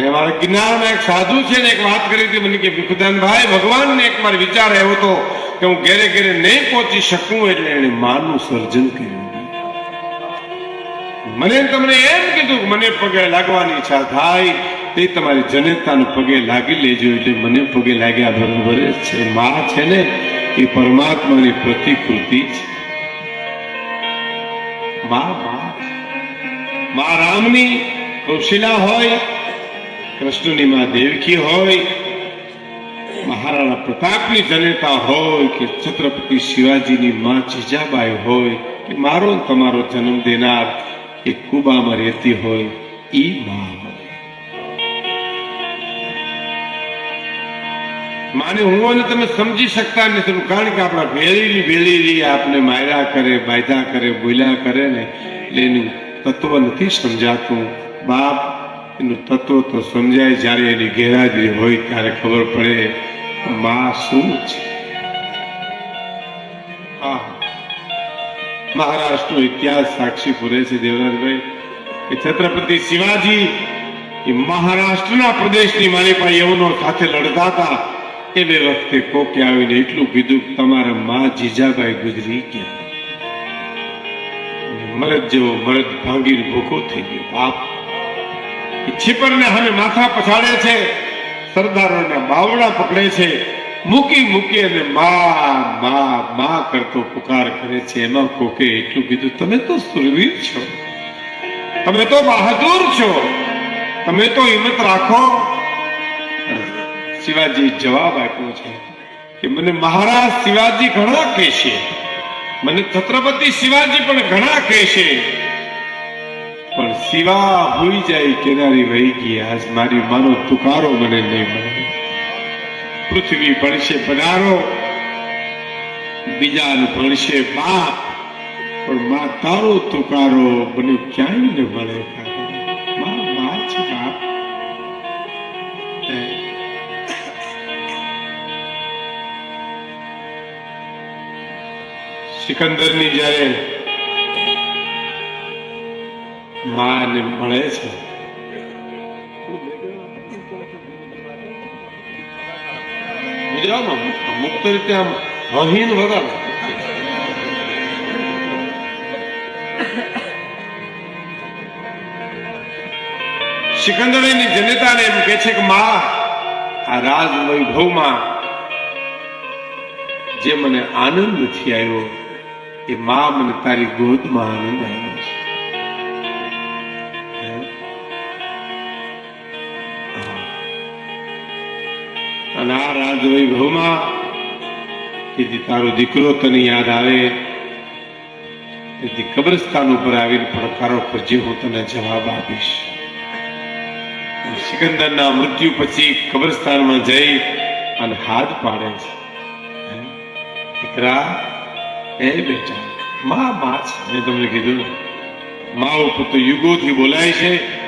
મને અમારા ગિરનારમાં એક સાધુ છે ને, એક વાત કરી હતી મને કે, ભીખુદાનભાઈ, ભગવાનને એક મારો વિચાર એવો હતો કે હું ઘેરે ઘેરે નહીં પહોંચી શકું એટલે એને માનું સર્જન કર્યું. મને તમને એમ કીધું મને પગે લાગવાની ઈચ્છા થાય, તે તમારી જનતાને પગે લાગી લેજો એટલે મને પગે લાગ્યા બરોબર છે. મા છે ને, એ પરમાત્માની પ્રતિકૃતિ છે. માં. માં રામની કૌશિલા હોય કૃષ્ણની માં દેવકી હોય, મહારાણા પ્રતાપની જનેતા હોય, કે છત્રપતિ શિવાજીની માં જીજાબાઈ હોય, કે મારો તમારો જન્મ દેનાર કે કુબામાં રહેતી હોય, ઈ માં માને હું અને તમે સમજી શકતા નથી કારણ કે આપણા ભેળીલી ભેળીલી આપને માર્યા કરે, બાયધા કરે, બોલ્યા કરે ને, એટલે એનું તત્વ નથી સમજાતું. બાપ એનું તત્વ તો સમજાય જ્યારે એની ગેરહાજરી હોય ત્યારે ખબર પડે માં શું છે. મહારાષ્ટ્રનો ઇતિહાસ સાક્ષી પૂરે છે દેવરાજભાઈ. કે છત્રપતિ શિવાજી એ મહારાષ્ટ્રના પ્રદેશની મારી યવનો સાથે લડતા હતા. એ બે વખતે કોકે આવીને એટલું કીધું તમારા મા જીજાબાઈ ગુજરી ગયા. મરદ જેવો મરદ ભાંગીને ભૂખો થઈ ગયો. બાપ છીપરને હવે માથા પછાડે છે, સરદારોના બાવડા પકડે છે, મૂકી મૂકી અને મા મા મા કરતો પુકાર કરે છે. એમાં કોકે એટલું કીધું, તમે તો સુરવીર છો. તમે તો બહાદુર છો. તમે તો હિંમત રાખો. શિવાજી જવાબ આપ્યો છે કે, મને મહારાજ શિવાજી ઘણા કહેશે. મને છત્રપતિ શિવાજી પણ ઘણા કહેશે. પણ શિવા ભૂલી જાય કેનારી વહી ગઈ. આજ મારી મારો તુકારો મને નહીં મળે. પૃથ્વી ભણશે પધારો, બીજાને ભણશે બાપ. પણ મા, તારો તુકારો મને ક્યાંય ન મળે. સિકંદરની જ્યારે માને મળે છે. ગુજરાતમાં મુક્ત રીતે આમ હહીન વગર. સિકંદરની જનતાને એમ કે છે કે, મા, આ રાજ વૈભવમાં જે મને આનંદ નથી આવ્યો એ મા મને તારી ગોદમાં આનંદ આવ્યો. અને આ વૈભવમાં તેથી તારો દીકરો તને યાદ આવે, તેથી કબ્રસ્તાન ઉપર આવીને પડકારો કરજે, હું તને જવાબ આપીશ. સિકંદરના મૃત્યુ પછી કબ્રસ્તાનમાં જઈ અને હાથ પાડે છે. દીકરા, એ બેટા, માં, મા છે. તમને કીધું માઓ ઉપર તો યુગોથી બોલાય છે.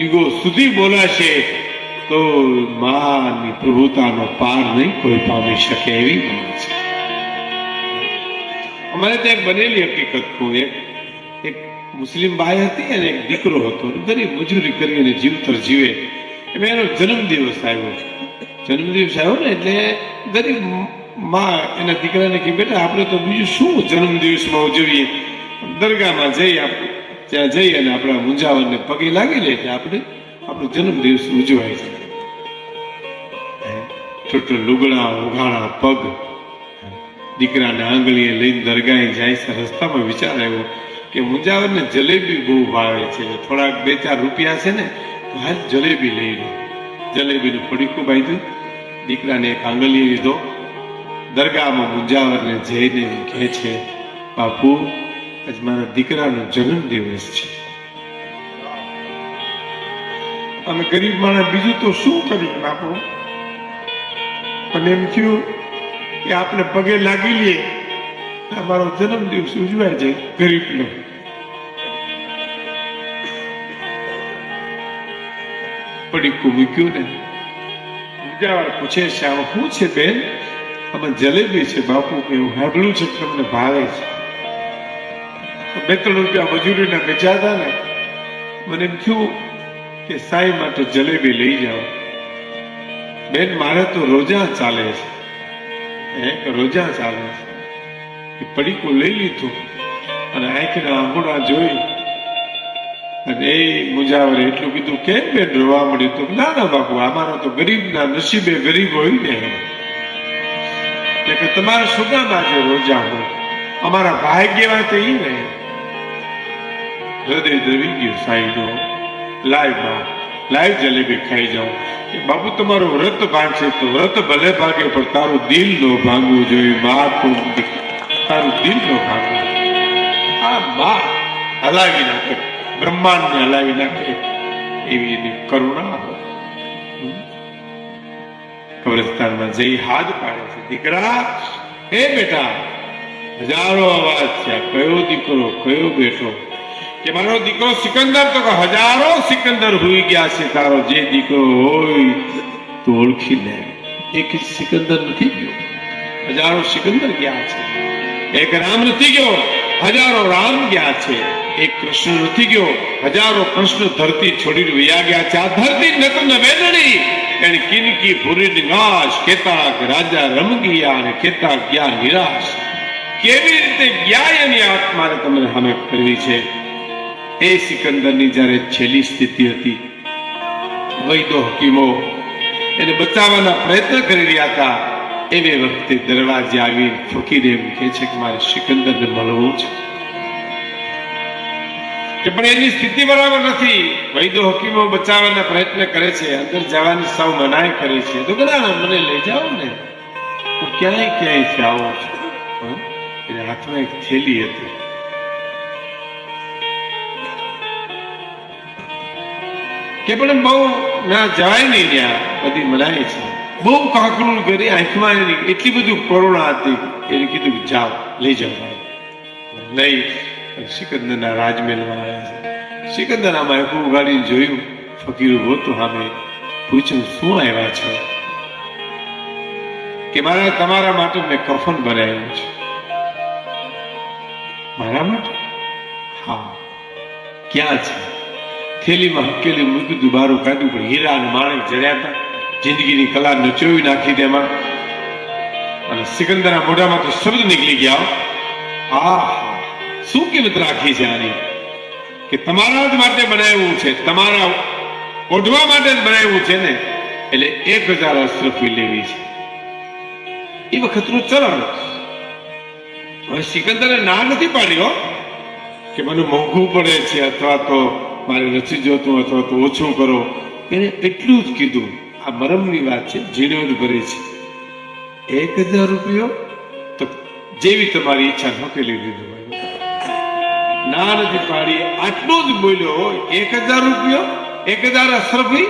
યુગો સુધી બોલાશે. તો માની પ્રભુતાનો પાર નહીં કોઈ પામી શકે એવી અમારે ત્યાં બનેલી હકીકત કહું એક. એક મુસ્લિમ બાઈ હતી અને એક દીકરો હતો. ગરીબ મજૂરી કરીને જીવતર જીવે. એટલે એનો જન્મદિવસ આવ્યો જન્મદિવસ આવ્યો ને એટલે ગરીબમાં એના દીકરાને કે બેટા, આપણે તો બીજું શું જન્મદિવસમાં ઉજવીએ? દરગાહમાં જઈ આપણે ત્યાં જઈ અને આપણા મુંજાવરને પગે લાગી લે આપણે આપણો જન્મદિવસ ઉજવાય છે. છોટો લુગડા ઉઘાડા પગ. દીકરાને આંગળીએ લઈને દરગાહે જાય છે. રસ્તામાં વિચાર આવ્યો કે મુંજાવરને જલેબી બહુ ભાવે છે. થોડાક બે ચાર રૂપિયા છે ને, તો હાલ જલેબી લઈ લો. જલેબીનું પડીકું બાંધ્યું. દીકરાને એક આંગળીએ લીધો. દરગાહમાં મુંજાવરને જઈને કહે છે, બાપુ, આજ મારા દીકરાનો જન્મ દિવસ છે. અમે ગરીબ માણસ, બીજું તો શું કર્યું બાપુ? પણ એમ થયું કે આપણે પગે લાગી લઈએ અમારો જન્મદિવસ ઉજવાય છે ગરીબનો. પડીકું મૂક્યું ને. બીજાવાર પૂછે છે આમાં શું છે બેન? આમાં જલેબી છે, બાપુ એવું સાંભળ્યું છે તમને ભાવે છે? બે ત્રણ રૂપિયા મજૂરીના વેચાતા ને મને એમ થયું કે સાઈ માટે જલેબી લઈ જાઓ. બેન, મારે તો રોજા ચાલે છે. એક રોજા ચાલે છે. એ પડીકું લઈ લીધું અને આંખના આંગુડા જોઈ અને એ મુજાવરે એટલું કીધું, કેમ બેન, રોવા મળ્યું? તો ના ના, બાપુ અમારો તો ગરીબના નસીબે ગરીબ હોય ને. એટલે કે, તમારે શું કામ આજે રોજા હોય, અમારા ભાગ્યમાં તો એ રહે હૃદય દરી ગયું સાઈડો લાઈવમાં લાઈવ જલેબી ખાઈ જાઉં. કે બાપુ, તમારું વ્રત ભાંગશે તો વ્રત ભલે ભાગે, પણ તારું દિલ નો ભાંગવું જોઈએ. મા તારું દિલ નો ભાંગવું આ મા હલાવી નાખે. બ્રહ્માંડ ને હલાવી નાખે. એવી એની કરુણા. કબ્રસ્તાનમાં જઈ હાથ પાડે છે. દીકરા, હે બેટા, હજારો અવાજ થયા કયો દીકરો, કયો બેટો? કે મારો દીકરો સિકંદર તો હજારો સિકંદર હોઈ ગયા છે, તારો જે દીકરો હોય તો ઓળખી લે. એક સિકંદર નથી ગયો. હજારો સિકંદર ગયા છે. એક રામ નથી ગયો, હજારો રામ ગયા છે. એક કૃષ્ણ નથી ગયો, હજારો કૃષ્ણ ધરતી છોડીને વયા ગયા છે. આ ધરતી નતન વેદણી એને કિનકી ભૂરી નાશ કેતા રાજા રાજા રમગીયા અને કેતા ગયા નિરાશ. કેવી રીતે ગયા એની આત્માને તમને સામે કરવી છે? એ સિકંદરની જ્યારે છેલ્લી સ્થિતિ હતી, વૈદો હકીમો એને બચાવવાના પ્રયત્ન કરી રહ્યા હતા. એવી વખતે દરવાજે આવી ફકીર એમ કહે છે કે મારે સિકંદરને મળવું છે. કે પણ એની સ્થિતિ બરાબર નથી. વૈદો હકીમો બચાવવાના પ્રયત્ન કરે છે, અંદર જવાની સૌ મનાઈ કરે છે. તો કદાચ મને લઈ જાઓ ને. હું ક્યાંય ક્યાંયથી આવું છું? એને હાથમાં એક થેલી હતી. કે પણ બહુ ના જવાય નહીં ત્યાં. બધી મનાય છે. બહુ કાકરું કરી આંખમાં એટલી બધું કરુણા હતી એને કીધું જાઓ, લઈ જાઓ. નહીં સિકંદરના રાજમહેલમાં આવ્યા છે. સિકંદર આમાં આંખું ઉગાડીને જોયું. ફકીર ઊભો તો સામે. પૂછ્યું, શું આવ્યા છો? કે, મારા, તમારા માટે મેં કફન બનાવ્યું છે. મારા માટે? હા. ક્યાં છે? થેલીમાં હકેલી મૂકી દુબારું કાઢ્યું, પણ હીરા અને માણેક જડ્યા હતા. જિંદગીની કલા નચોવી નાખી તેમાં. અને સિકંદરના મોઢામાં તો શબ્દ નીકળી ગયા. આ શું કિંમત રાખી છે આની? કે તમારા જ માટે બનાવ્યું છે, તમારા ઓઢવા માટે જ બનાવ્યું છે ને? એટલે એક હજાર અસ્ત્રફી લેવી છે. એ વખતનું ચલણ. હવે સિકંદરે ના નથી પાડ્યો કે મને મોંઘું પડે છે અથવા તો મારે નથી જોતું અથવા તો ઓછું કરો. એને એટલું જ કીધું. આ મરમની વાત છે ઝીણો ભરે છે. એક હજાર રૂપિયો? તો જેવી તમારી ઈચ્છા નોકેલી દીધું ના નથી પાડી આટલું જ બોલ્યો હોય, એક હજાર રૂપિયો? એક હજાર અશરફી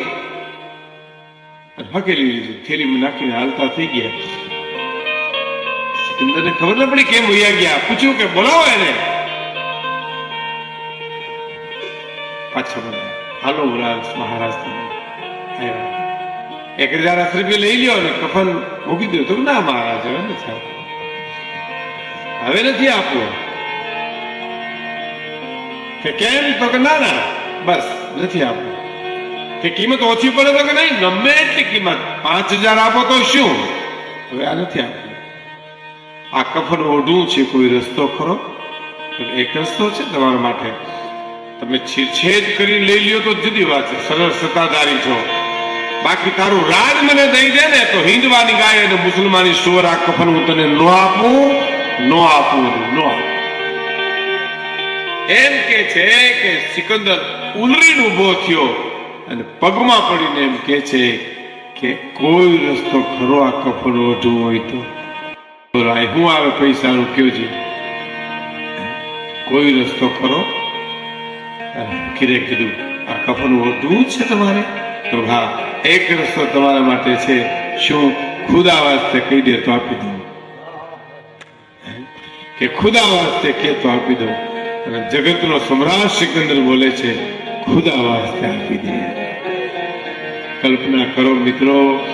હકેલી લીધું. થેલીમાં નાખીને હાલતા થઈ ગયા. સિકંદરને ખબર ન પડી કેમ વયા ગયા. પૂછ્યું કે બોલાવો એને? પાછો મને હાલો વરાજ મહારાજ તમે આવ્યા એક હજાર અઠ રૂપિયા લઈ લ્યો ને કફન મૂકી દો તો ના મહારાજ હવે નથી આપવું હવે નથી આપવું કે કેમ તો કે ના ના બસ નથી આપવું કે કિંમત ઓછી પડે તો કે નહીં ગમે એટલી કિંમત પાંચ હજાર આપો તો શું હવે આ નથી આપવું આ કફન ઓઢવું છે કોઈ રસ્તો ખરો તો એક રસ્તો છે તમારા માટે તમે છેદ કરી લઈ લ્યો તો જુદી વાત છે. સરળ સત્તાધારી છો. બાકી તારું રાજ મને દઈ દે ને તો હિન્દવાની ગાય અને મુસલમાની સુવર આ કફન હું તને નો આપું નો આપું નો એમ કે છે કે સિકંદર ઉલરીને ઊભો થયો અને પગમાં પડીને એમ કે છે કે કોઈ રસ્તો ખરો આ કફન ઓઢવું હોય તો? રાય, હું આવે પૈસાનું કયો છે કોઈ રસ્તો ખરો? ફકીરે કીધું, આ કફન ઓઢવું છે તમારે? તો હા, એક રસ્તો તમારા માટે છે. શું? ખુદા વાસ્તે કહી દે તો આપી દઉં. કે ખુદા વાસ્તે કે તો આપી દઉં. અને જગતનો સમ્રાટ સિકંદર બોલે છે ખુદા વાસ્તે આપી દે. કલ્પના કરો મિત્રો,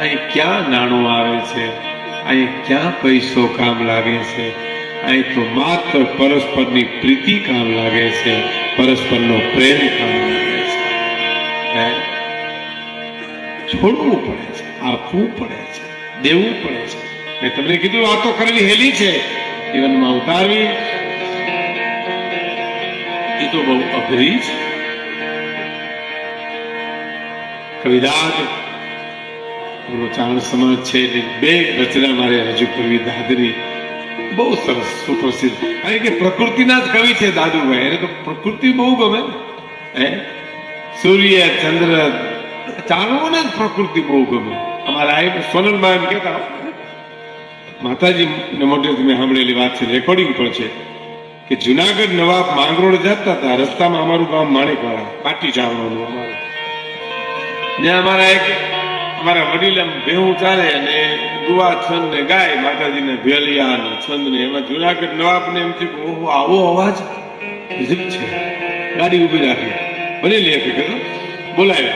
અહીં ક્યાં નાણું આવે છે? અહીં ક્યાં પૈસો કામ લાગે છે? અહીં તો માત્ર પરસ્પરની પ્રીતિ કામ લાગે છે, પરસ્પરનો પ્રેમ કામ લાગે છે. છોડવું પડે છે, આપવું પડે છે, દેવું પડે છે. મેં તમને કીધું, આ તો કરવી હેલી છે. જીવનમાં ઉતારવી. એ તો બહુ અઘરી છે. કવિરાજ ચાણ સમાજ છે બે રચના મારે રજૂ કરવી દાદરી. બહુ સરસ સુપ્રસિદ્ધ કારણ કે પ્રકૃતિના જ કવિ છે દાદુભાઈ. એને તો પ્રકૃતિ બહુ ગમે. હે? સૂર્ય, ચંદ્ર ચાણોને જ પ્રકૃતિ બહુ ગમે. અમારા આ સોનલમાં એમ કહેતા માતાજી ને મોટે મેં સાંભળેલી વાત છે. રેકોર્ડિંગ પણ છે કે જુનાગઢ નવાબ માંગરોળ જતા હતા. રસ્તામાં અમારું ગામ માણેકવાળા, પાટી ચાવવાનું અમારું. ને અમારા એક અમારા વડીલ એમ ભેહું ચાલે અને દુવા છંદ ને ગાય, માતાજીને ભેલિયા ને છંદ ને એમાં જુનાગઢ નવાબ ને એમ થયું ઓહો, આવો અવાજ છે. ગાડી ઊભી રાખી. વડીલ એ કીધું, બોલાવ્યા.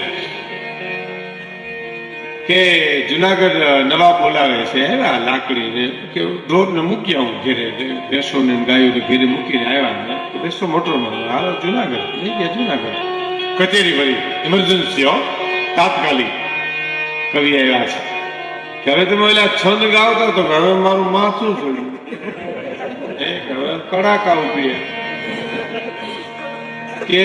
કે જુનાગઢ નવાબ બોલાવે છે આવ્યા લાકડી ને કે ઢોર ને મૂકી આવું ઘેરે બેસો ને ગાયું ને ઘેરે મૂકીને આવ્યા ને કે મોટો મોટરમાં હાલો, જુનાગઢ. લઈ ગયા જુનાગઢ. કચેરી ભરી ઇમરજન્સી હો, તાત્કાલિક. કવિ આવ્યા છે. કે હવે તમે ઓલા છંદ ગાવતા તો હવે મારું માથું છોડ્યું એ હવે કડાકા ઉપીએ કે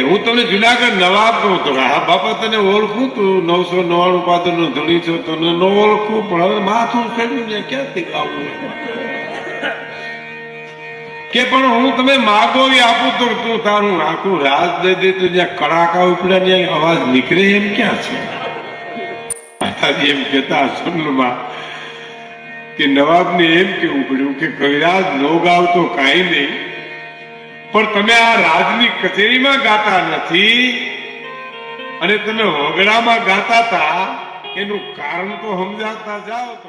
હું તમને જુનાગઢ નવાબ કહું તો હા, બાપા, તને ઓળખું તું નવસો નવ્વાણું પાદર નો ધણી છો, તને ન ઓળખું, પણ હવે માથું ફેરવું ને ક્યાંથી ગાવું? કે પણ હું તમે માગો એ આપું તો તું તારું આખું રાજ દઈ દે તો જ્યાં કડાકા ઉપડ્યા ત્યાં અવાજ નીકળે એમ ક્યાં છે? માતાજી એમ કહેતા સોનલમાં કે નવાબને એમ કેવું પડ્યું કે કવિરાજ નો ગાવ કાંઈ નહીં, પણ તમે આ રાજની કચેરીમાં ગાતા નથી અને તમે વગડામાં ગાતા હતા, એનું કારણ તો સમજાતા જાઓ તો